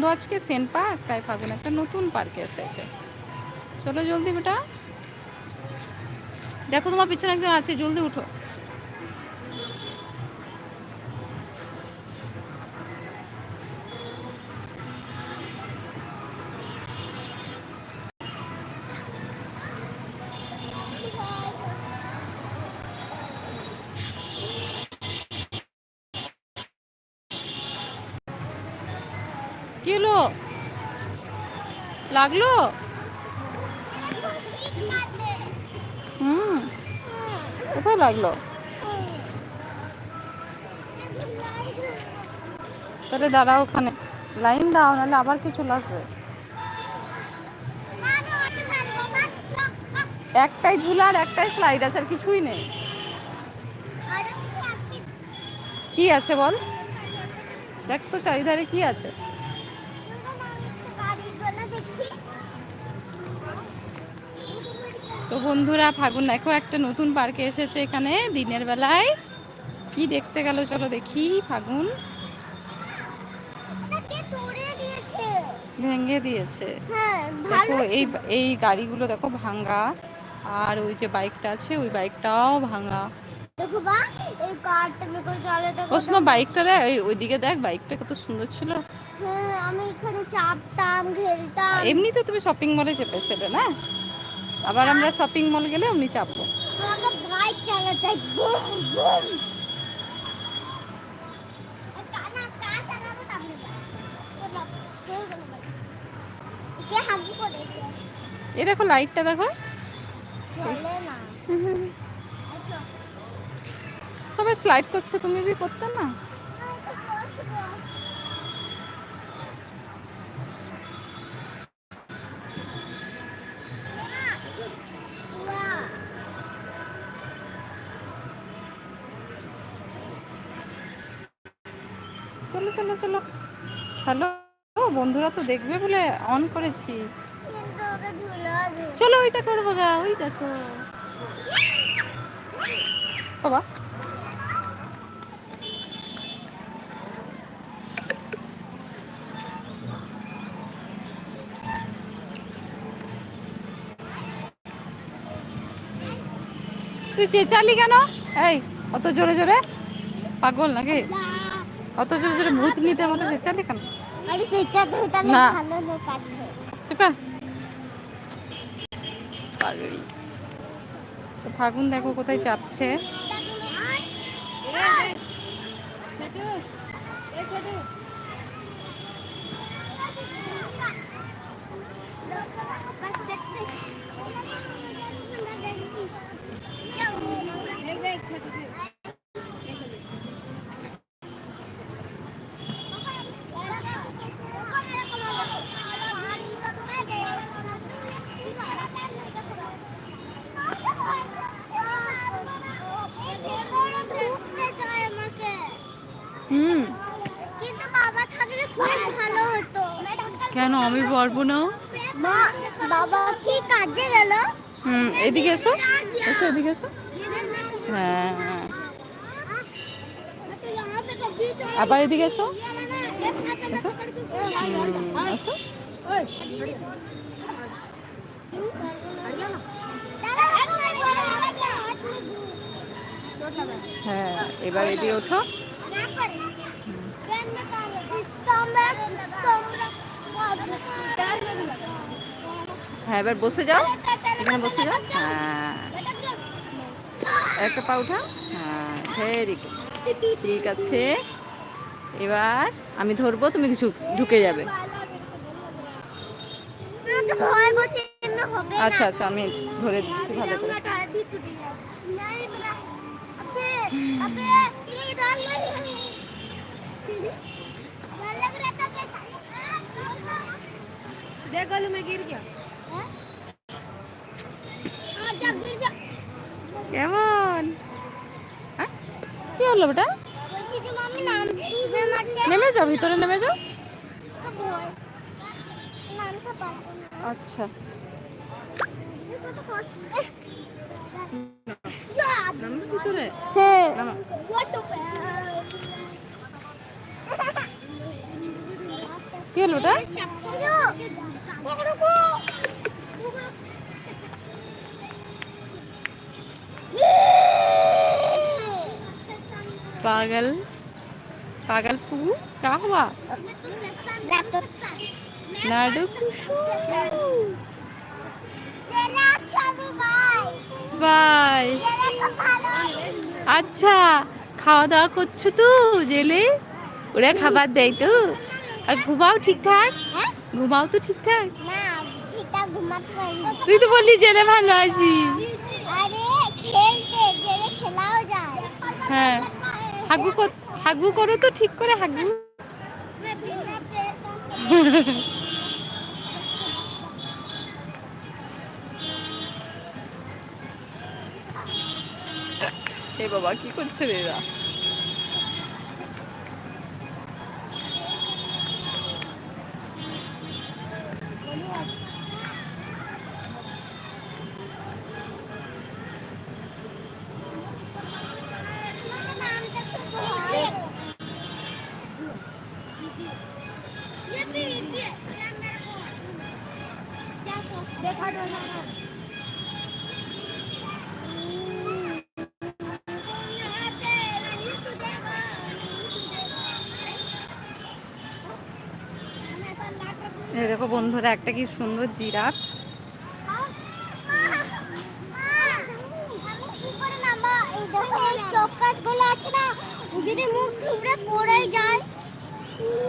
বন্ধ আজকে Saint park, তাই ফাগুন একটা নতুন পার্কে এসেছে। চলো জলদি বেটা। দেখো তোমার পিছনে একজন আছে, জলদি উঠো। কি হলো? লাগল? হুম, কোথায় লাগল? তাহলে দাঁড়াও ওখানে। লাইন দাও, নাহলে আবার কিছু লাগবে। একটাই ঝুলা আর একটাই স্লাইড আছে, আর কিছুই নেই। কি আছে বল? দেখ তো চারিধারে কি আছে। তো বন্ধুরা ফাগুন দেখো একটা নতুন পার্কে এসেছে এখানে দিনের বেলায়। কি দেখতে গেল চলো দেখি ফাগুন। ভেঙে দিয়েছে। দেখো এই এই গাড়িগুলো দেখো ভাঙা আর ওই যে বাইকটা আছে ওই বাইকটাও ভাঙা। ও বাইকটা দেখ ওই ওইদিকে দেখ বাইকটা কত সুন্দর ছিল। হ্যাঁ আমি এখানে চাপতাম খেলতাম এমনিতে তুমি শপিং মলে চেপেছিলে না? আবার আমরা শপিং মল গেলে উনি চাপবো। এই দেখো লাইটটা দেখো। সবাই স্লাইড করছে তুমি বি করতে না? চলো চলো চলো। হ্যালো? বন্ধুরা তো দেখবে বলে অন করেছি। চলো, ওইটা করব গা, ওই দেখো। বাবা। তুই চেঁচালি কেন? এই, অত জোরে জোরে? পাগল নাকি? অত জোরে ভূত নিতে মতো আরে তো তাহলে ভালো লোক আছে। চুপা পাগড়ি তো ফাগুন দেখো কোথায় চাপছে। কেন? আমি পারব না। মা বাবা কি কাজে গেল? হুম এদিকে এসো। এসো এদিকে এসো। হ্যাঁ আবার এদিকে এসো। এসো। এসো। হ্যাঁ এবার এদিকে ওঠো। হ্যাঁ এবার বসে যাও এখানে বসে যাও হ্যাঁ একটা পা উঠা হ্যাঁ ভেরি ঠিক আছে এবার আমি ধরবো তুমি কিছু ঢুকে যাবে ভয় করছে এমনি হবে না আচ্ছা আচ্ছা আমি ধরে দিচ্ছি ভালো করে देख गलू में गिर गया কেমন? কি হলো বেটা? নাম যাও ভিতরে নেমে যাও। আচ্ছা। ভিতরে? হ্যাঁ। কি হলো ওটা पागल पागल फू क्या हुआ नाडू বাই আচ্ছা খাওয়া দাওয়া করছো তো জেলে ওরা খাবার দেয় তো আর ঘুমাও ঠিকঠাক ঘুমাও তো ঠিকঠাক তুই তো বললি জেলে ভালো আছি আরে খেলতে জেলে খেলাও যায় হ্যাঁ হাগু হাগু করো তো ঠিক করে হাগু। এ বাবা কি করছে এরা? দেখো বন্ধুরা একটা কি সুন্দর জিরাফ।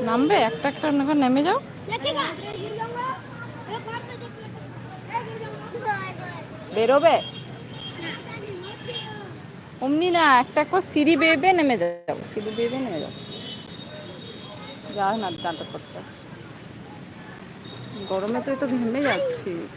নামবে? একটা একটা করে নেমে যাও। বেরোবে? অমনি না একটা একটা সিঁড়ি বেয়ে নেমে যাও। সিঁড়ি বেয়ে নেমে যাও। যা না নাটক করতে। গরমে তুই তো ঘেমে যাচ্ছিস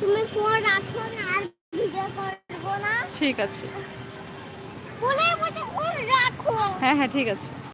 তুমি ফোন রাখো না আর ভিডিও করব না। ঠিক আছে। বলে বলছে ফোন রাখো। হ্যাঁ হ্যাঁ ঠিক আছে।